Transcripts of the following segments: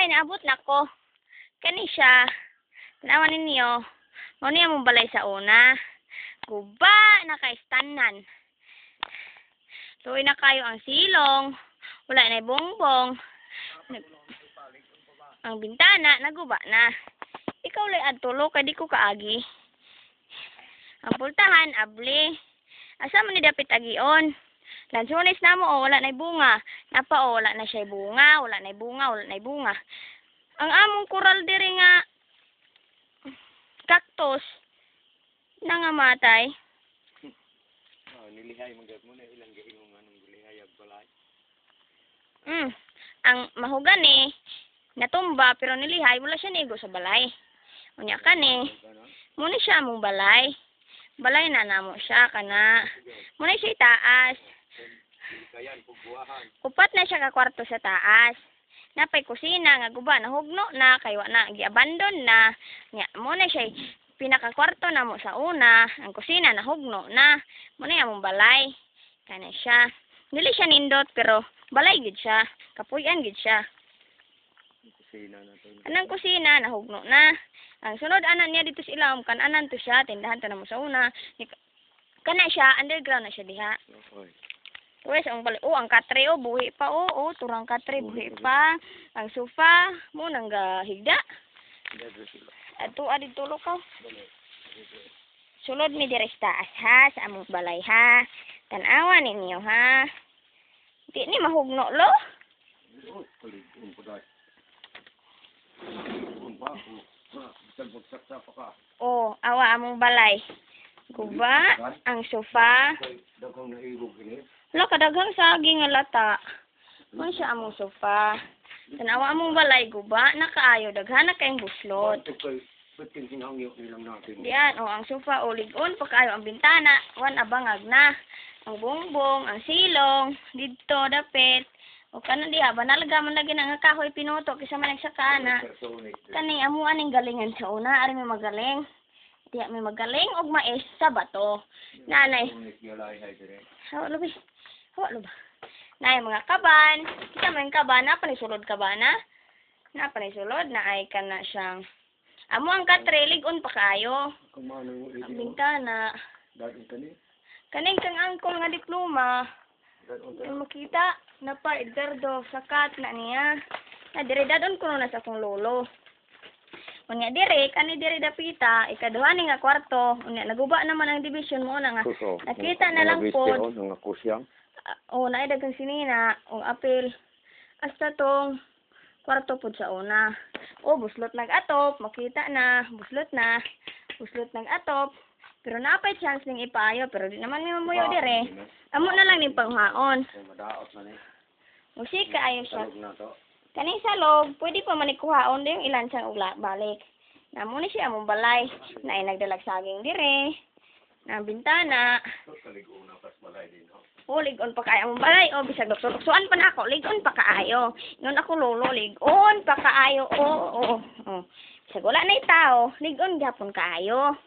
Ay, naabot na ko. Kani siya. Tanawa ninyo. Ano niya mong balay sa una. Guba na kay stanan. Tuloy na kayo ang silong. Wala na bongbong. Nag ang bintana, naguba na. Ikaw lay adtulo, kay di ko kaagi. Ang pultahan, abli. Asa man ni dapit agion? Lansunis na mo, oh, wala na bunga. Napa, oh, wala na siya bunga, wala na bunga, wala na bunga. Ang among kural diri nga cactus nangamatay. Ah, nilihay magad mo na ilang gaingong anong nilihay ag balay. Mm. Ang mahugani natumba pero nilihay wala siya nigo sa balay. Unya kani, Ano? muna siya among balay. Balay na namo siya kana. Muna siya itaas. Upat na siya ka kwarto sa taas. Napay kusina nga guba na hugno na kay wa na giabandon na. Nya mo na siya pinaka kwarto na mo sa una, ang kusina na hugno na. Mo na among balay. Kana siya. Dili siya nindot pero balay gid siya. Kapuyan gid siya. Kusina na to. Anang kusina na hugno na. Ang sunod anan niya dito sa ilawom kan anan to siya tindahan to na mo sa una. Kana siya underground na siya diha. Oy. Wes, ang bali, oh, ang katre, oh, buhi pa, oh, oh, turang katre, buhi pa. Ang sofa, mo, nang higda. Dado sila. Ato, adi tulo ka. Sulod mi dire sa taas, ha, sa among balay, ha. Tanawa ninyo, ha. Di ni mahugno, lo. Oh. Oh, awa among balay. Guba, ang sofa. Kay daghang naigog ini. Lo, kadaghang saging nga lata. Mo siya among sofa. Tanawa among balay, guba, nakaayo, daghan na kayong buslot. Kay bitin hinangyo nilang natin. Diyan, o ang sofa ulig-on pa kayo ang bintana, wan abangag na. Ang bongbong, ang silong, dito dapit. O kanon diha banalga man lagi nga kahoy pinuto kisa man nagsakana. Personic. Kani amo aning galingan sa una, ari may magaling. Diya may magaling og mais sa bato. Nanay, hawa lubi. Hawa luba. Nay mga kaban, kita man kaban na panisulod kabana. Na panisulod na ay kana siyang Amo ang katrelig on pa kayo. Ang bintana. Kaning kang angkol nga diploma, ang makita na pa Edgardo sakat na niya. Na dire dadon kuno na sa akong lolo. Unya dire kani dire dapita ikaduha ni nga kwarto. Unya naguba naman ang division mo na nga. Kuso. Nakita na lang po. Nga kusyang. Ah, oh na dagang sinina ang apil. Hasta tong kwarto pud sa una. Oh buslot nag-atop, makita na, buslot na. Buslot nag-atop. Pero napay chance ning ipayo pero di naman may mamuyo dire. Amo na lang ning panghaon. Madaot na ni. Musika ayo siya. To. Kaning salog, pwede pa man ikuhaon yung ilan siyang ula balik. Namo ni siya among balay. Na ay nagdalag saging dire. Na bintana. O, ligon pa kaayo among balay. O, bisag doktor-doksuan pa na ako. Ligon pa kaayo. Ingon ako lolo, ligon pa kaayo. O, o, o. Bisag wala na tao, ligon gyapon kaayo.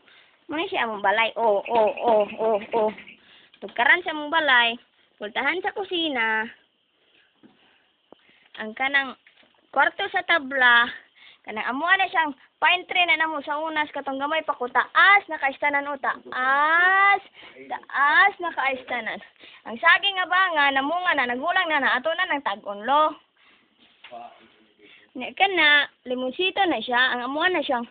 Muna siya among balay. O, o, o, o, o. Tugkaran sa among balay. Pultahan sa kusina. Ang kanang kwarto sa tabla. Kanang amuan na siyang pine tree na namo sa unas katong gamay pa ko taas na kaistanan o taas taas na kaistanan ang saging nga ba nga namunga na nagulang na na ato na ng tag-unlo Nya kana limonsito na siya ang amuan na siyang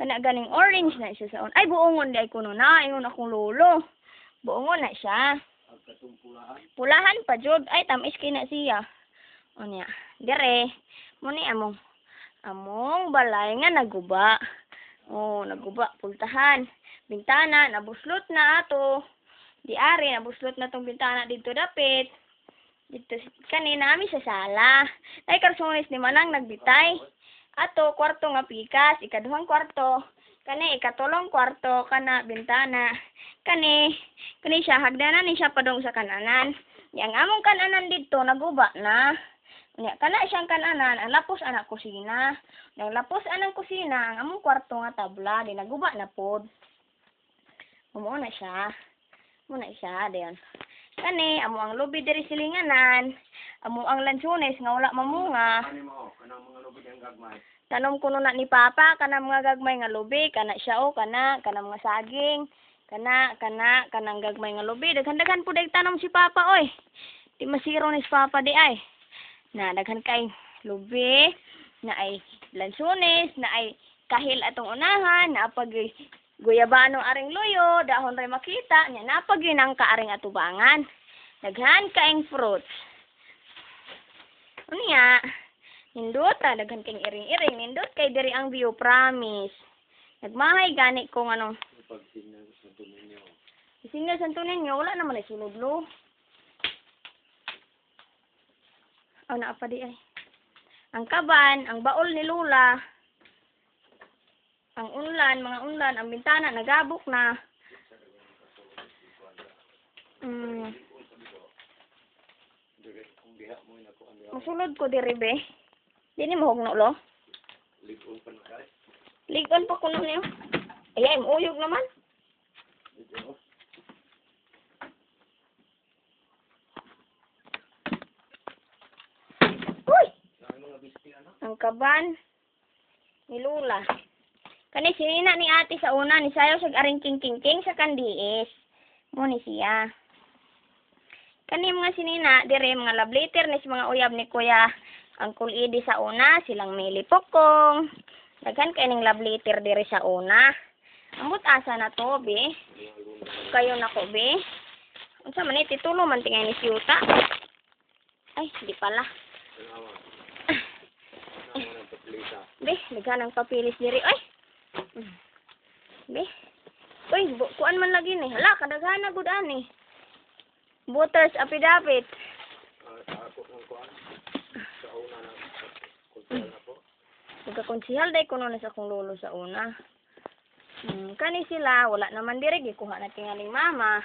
kana ganing orange na siya sa un ay buongon di ay kuno na ingon akong lolo. Buongon na siya. Pulahan? Pa jud. Ay tamis kay na siya unya dire mo ni among among balay nga naguba. Oh naguba pultahan. Bintana nabuslot na ato. Di ari nabuslot na tong bintana dito dapit. Dito kani nami sa sala. Ay karsones ni manang nagbitay. Ato kwarto nga pikas ikaduhang kwarto. Kani ikatulong kwarto kana bintana. Kani kani siya hagdanan ni siya padong sa kananan. Yang among kananan dito naguba na Nya kana siyang kananan ang lapos anak kusina. Nang lapos anang kusina ang among kwarto nga tabla di naguba na pod. Umuo na siya. Muna siya diyan. Kani, amo ang lubi diri silinganan. Amo ang lansunes nga wala mamunga. Ano mo, kanang mga lubid ang gagmay. Tanom kuno na ni Papa kana mga gagmay nga lubi, kana siya o kana kana mga saging, kana kana kanang gagmay nga lubi. Daghan-daghan pud tanom si Papa oy. Di masiro ni si Papa di ay. Na daghan kay lubi, na ay lansunes, na ay kahil atong unahan, na pag guyabano aring luyo, dahon ray makita, nya napag yun ang kaaring atubangan. Daghan kaing fruits. Unya, nindot ta daghan kang iring-iring, nindot kay diri ang view promise. Nagmahay gani kung ano, Pag sinang sa santo ninyo, wala naman ay sunod lo. Oh, naa pa di ay. Ang kaban, ang baol ni Lula, ang unlan, mga unlan, ang bintana, nagabok na. Mm, mo masulod ko diri be. Di ni mahog no lo. Ligon pa na kay. Ligon pa kuno niyo. Ay, ay, uyog naman. Dito. Uy! Sa mga bisti ano? Ang kaban ni Lula. Kani sinina ni ate sa una ni sayo sa aring king king king sa kandiis. Mo ni siya. Kani mga sinina dire mga love letter ni mga uyab ni kuya Uncle Edi sa una, silang Mili Pokong. Daghan kay ning love letter dire sa una. Ambot asa na to, be? Kayo na ko, be? Unsa man ni titulo man tingay ni si Yuta? Ay, di pala. Salawa. Ano mo ng paplita? Be, daghan ang papilis diri. Ay. Be. Uy, kuan man lagi ni. Hala, kadaghan na gud ani. Voters affidavit. Ah, ako ng kuan. Sa una na kultura na po. Pagkakonsihal day kuno na sa akong lolo sa una. Hmm, kani sila, wala naman diri gikuha na tingaling mama.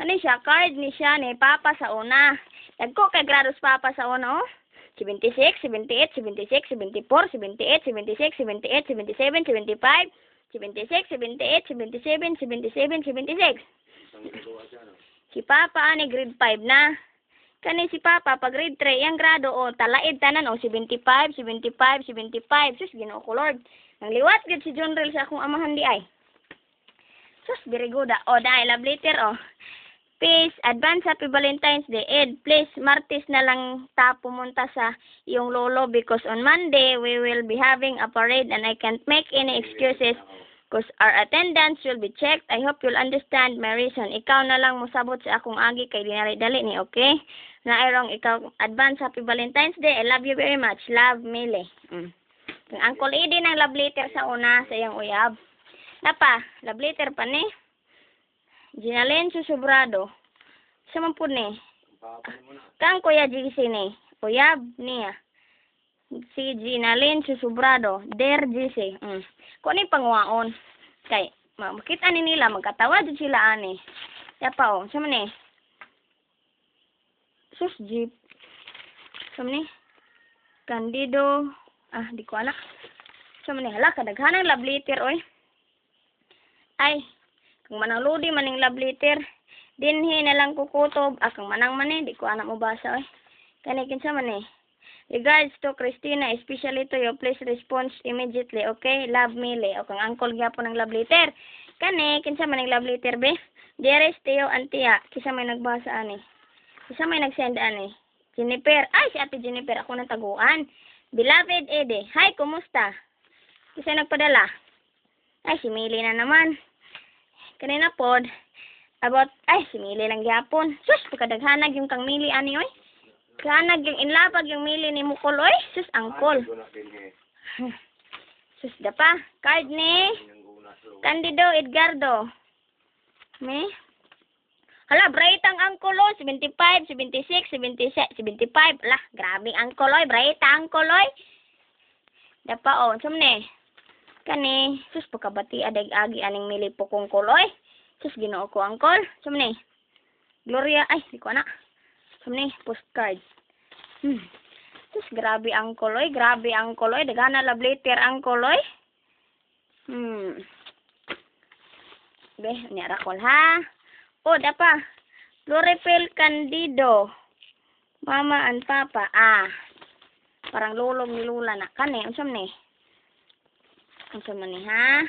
Kani siya, card ni siya ni Papa sa una. Dagko kay grados Papa sa una, oh. 76, 78, 76, 74, 78, 76, 78, 77, 75, 76, 78, 77, 77, 76. Ang ginagawa siya no. Si Papa ani grade 5 na. Kani si Papa pag grade 3 ang grado o talaid tanan o 75, 75, 75. Sus Ginoo ko Lord. Nang liwat gid si John Rel sa akong amahan di ay. Sus very good. ah. O dahil love letter o. Peace, advance happy Valentine's Day. Ed, please, Martes na lang ta pumunta sa iyong lolo because on Monday we will be having a parade and I can't make any excuses because our attendance will be checked. I hope you'll understand my reason. Ikaw na lang musabot sa akong agi kay dinari-dali ni, okay? Na wrong ikaw advance happy Valentine's Day. I love you very much. Love, Mile. Mm. Ang Uncle Edi ng love letter sa una sa iyang uyab. Napa, love letter pa ni. Ginalen Susubrado. Sa man po ni. Kang Kuya GC ni. Uyab niya. Si Ginalyn Susubrado. Der GC. Mm. Kung ano pangwaon. Kay, ma- makita ni nila, magkatawa dyan sila ani. Kaya pa oh, sa ni? Sus, jeep. Sa ni? Candido. Ah, di ko anak. Sa ni? Hala, kadaghanang love letter, oy. Ay, kung manang ludi maning love letter, dinhi na lang kukutob, ah, kung manang mani, di ko anak mo basa, oy. Kani kinsa man eh. Regards to Christina, especially to you, please respond immediately, okay? Love Mili. O kang uncle gyapon ng love letter. Kani, kinsa man ang love letter, be? Dearest Teo Antia, kisa may nagbasa ani. Kisa may nagsend ani. Jennifer, ay si Ate Jennifer, ako nang taguan. Beloved Ede, hi, kumusta? Kisa nagpadala? Ay, si Mili na naman. Kanina pod, about, ay, si Mili lang gyapon. Sus, pagkadaghanag yung kang Mili ani, oy. Kanag yung inlapag yung mili ni Mukol, oy. Sus, angkol. Sus, dapa. Card ni. Candido Edgardo. Me? Hala, bright ang angkol, oy. 75, 76, 76, 75. Lah, grabe angkol, oy. Bright ang angkol, oy. Dapa, oh. Sumne. Kani, sus, pagkabati adag agi aning mili po kong koloy. Sus, ginoo ko angkol. Sumne. Gloria, ay, di ko na. Sumne, postcard. Hmm. Sus, grabe ang koloy, grabe ang koloy. Dagana love letter ang koloy. Hmm. Be, niara kol ha. O, dapa. Floripel Candido. Mama and Papa. Ah. Parang lulong ni Lula na. Kani, unsam ni? Unsam man ni, ha?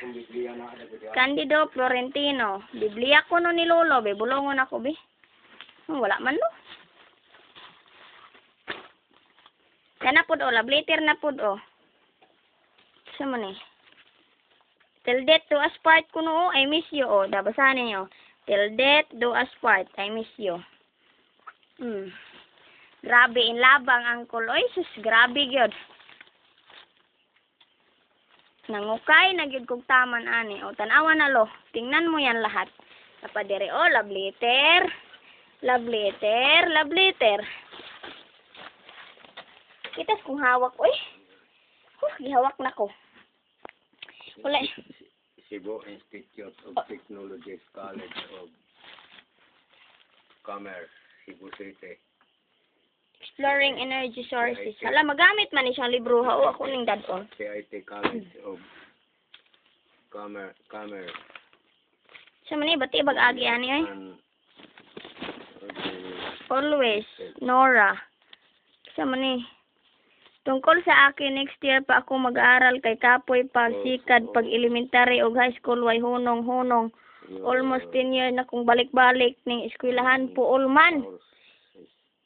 Candido Florentino. Biblia ko no ni Lolo, be. Bulungon ako, be. Hmm, wala man, no? Yan na pod, o. Labliter na pod, o. Sa man. Till death do us part ko no, I miss you, o. Dabasahan ninyo. Till death do us part, I miss you. Hmm. Grabe, in labang, angkol. Oy, sus, grabe, gyud. Nangukay, nagyud kog taman ani. O, tanawa na lo. Tingnan mo yan lahat. Napadere, o, love letter. Love letter, love letter. Kitas kung hawak, oy. Huh, gihawak na ko. Wala. Cebu Institute of Technology College of Commerce, Cebu City. Exploring energy sources. Hala, magamit man ni siyang libro. Ha, o, ako ning dadon. CIT College of Commerce, Commerce Sa man ni, bati bag-agi ani, and Always, Nora. Sa man ni. Tungkol sa akin, next year pa ako mag-aaral kay Kapoy pag sikad, pag elementary o high school, way hunong-hunong. Almost 10 years na kong balik-balik ning eskwelahan po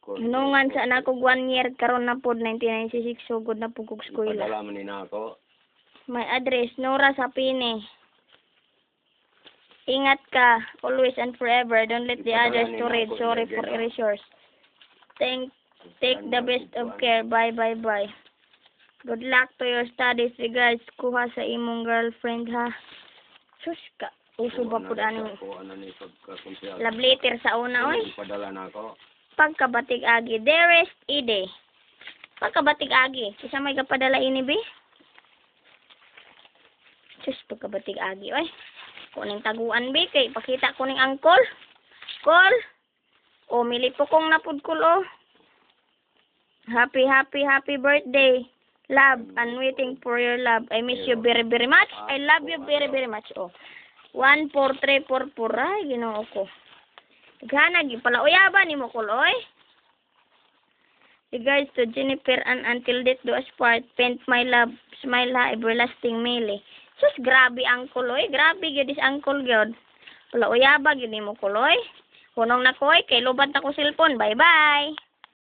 ulman. Hinungan sa anak ko one year karon na pod 1996 sugod na pug kog eskwela. Padala man ni na ako. My address Nora Sapine. Ingat ka always and forever. Don't let the others to read. Sorry for erasures. Thank take the best of care. Bye bye bye. Good luck to your studies. Regards kuha sa imong girlfriend ha. Sus ka. Uso ba pud ani ano love letter sa una oy. Padala na ako. Pagkabatig agi. Dearest Ide. Pagkabatig agi. Isa may kapadala ini bi? Sus, pagkabatig agi, oy. Kuning taguan bi, kay pakita ko ning angkol. Kol. O, mili po kong napudkol, oh. Happy, happy, happy birthday. Love, I'm waiting for your love. I miss you very, very much. I love you very, very much, oh. One, four, three, four, four. Ay, ginoo ko. Gana, pala uyaba ni mo kuloy. Regards to Jennifer and until death do us part, paint my love, smile ha, everlasting mele. Sus, grabe ang kuloy, grabe gyud is ang kul gyud. Wala uyaba gyud ni mo kuloy. Hunong na koy, kay lubad na ko cellphone. Bye-bye.